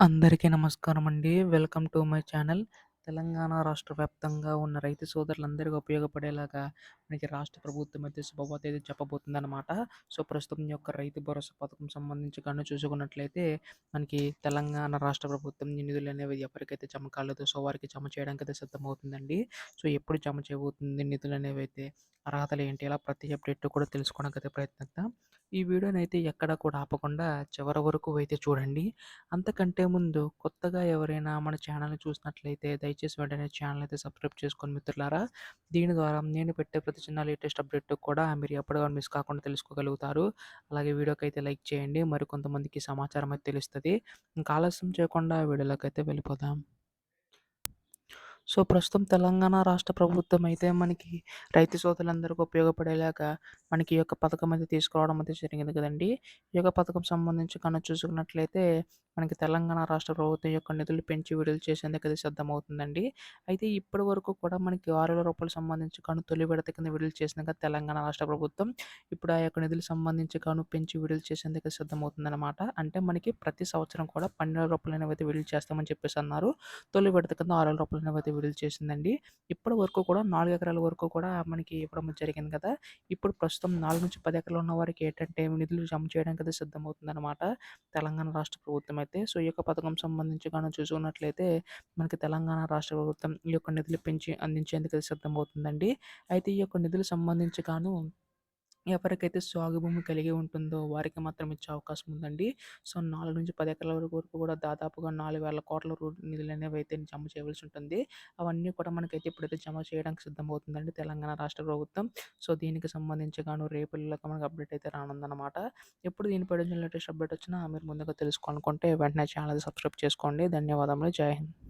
అందరికీ నమస్కారం అండి welcome to my channel. Telangana రాష్ట్ర వ్యాప్తంగా ఉన్న రైతు సోదరులందరికీ ఉపయోగపడేలాగా మనకి రాష్ట్ర ప్రభుత్వం అయితే శుభవార్త అయితే చెప్పబోతుందన్నమాట సో, ప్రస్తుతం ఈ యొక్క రైతు భరోసా పథకం సంబంధించి గాను చూసుకున్నట్లయితే మనకి తెలంగాణ రాష్ట్ర ప్రభుత్వం ఈ నిధులనేవి ఎవరికైతే జమ కాలేదో సో, వారికి జమ చేయడానికైతే సిద్ధమవుతుందండి. సో, ఎప్పుడు జమ చేయబోతుంది నిధులనేవైతే, అర్హతలు ఏంటి ఇలా ప్రతి అప్డేట్ కూడా తెలుసుకోవడానికైతే ప్రయత్నిద్దాం. ఈ వీడియోని అయితే ఎక్కడ కూడా ఆపకుండా చివరి వరకు అయితే చూడండి. అంతకంటే ముందు కొత్తగా ఎవరైనా మన ఛానల్‌ని చూసినట్లయితే దయచేసి వెంటనే ఛానల్ అయితే సబ్స్క్రైబ్ చేసుకొని మిత్రులారా. దీని ద్వారా నేను పెట్టే ప్రతి చిన్న లేటెస్ట్ అప్డేట్ కూడా మీరు ఎప్పటికప్పుడు మిస్ కాకుండా తెలుసుకోగలుగుతారు. అలాగే వీడియోకి అయితే లైక్ చేయండి. మరికొంతమందికి సమాచారం అయితే తెలుస్తుంది ఇంకా ఆలస్యం చేయకుండా వీడియోలోకైతే వెళ్ళిపోదాం. సో, ప్రస్తుతం తెలంగాణ రాష్ట్ర ప్రభుత్వం అయితే మనకి రైతు సోదరులందరికీ ఉపయోగపడేలాగా మనకి ఈ యొక్క పథకం అయితే తీసుకురావడం అయితే జరిగింది కదండి ఈ యొక్క పథకం సంబంధించి కనుక చూసుకున్నట్లయితే మనకి తెలంగాణ రాష్ట్ర ప్రభుత్వం యొక్క నిధులు పెంచి విడుదల చేసేందుకైతే సిద్ధమవుతుందండి. అయితే ఇప్పటి వరకు కూడా మనకి ఆరు వేల రూపాయలు సంబంధించి కాను తొలి విడత కింద విడుదల చేసినాక తెలంగాణ రాష్ట్ర ప్రభుత్వం. ఇప్పుడు ఆ యొక్క నిధులు సంబంధించి కాను పెంచి విడుదల చేసేందుకు సిద్ధమవుతుందన్నమాట అంటే మనకి ప్రతి సంవత్సరం కూడా రూ. 12,000 అనేవి అయితే విడుదల చేస్తామని చెప్పేసి అన్నారు. తొలి విడత కింద ఆరు వేల రూపాయలు అనేవి అయితే విడుదల చేసిందండి. ఇప్పటి వరకు కూడా నాలుగు ఎకరాల వరకు కూడా మనకి ఇవ్వడం జరిగింది కదా! ఇప్పుడు ప్రస్తుతం 4-10 ఎకరాలు ఉన్న వారికి ఏంటంటే నిధులు జమ చేయడానికి అయితే సిద్ధమవుతుందన్నమాట తెలంగాణ రాష్ట్ర ప్రభుత్వం అయితే. సో, ఈ యొక్క పథకం సంబంధించి కానీ చూసుకున్నట్లయితే మనకి తెలంగాణ రాష్ట్ర ప్రభుత్వం ఈ యొక్క నిధులు పెంచి అందించేందుకైతే సిద్ధమవుతుందండి. అయితే ఈ యొక్క నిధులు సంబంధించి గాను ఎవరికైతే సాగు భూమి కలిగి ఉంటుందో వారికి మాత్రం ఇచ్చే అవకాశం ఉందండి. సో, 4-10 ఎకరాల వరకు వరకు కూడా దాదాపుగా 4,000 కోట్ల నిధులు అనేవి అయితే జమ చేయవలసి ఉంటుంది. అవన్నీ కూడా మనకైతే ఇప్పుడైతే జమ చేయడానికి సిద్ధమవుతుందండి తెలంగాణ రాష్ట్ర ప్రభుత్వం. సో, దీనికి సంబంధించి గాను రేపు మనకు అప్డేట్ అయితే రానుందనమాట. ఎప్పుడు దీనిపై లేటెస్ట్ అప్డేట్ వచ్చినా మీరు ముందుగా తెలుసుకోవాలనుకుంటే వెంటనే ఛానల్ సబ్స్క్రైబ్ చేసుకోండి. ధన్యవాదములు. జై హింద్.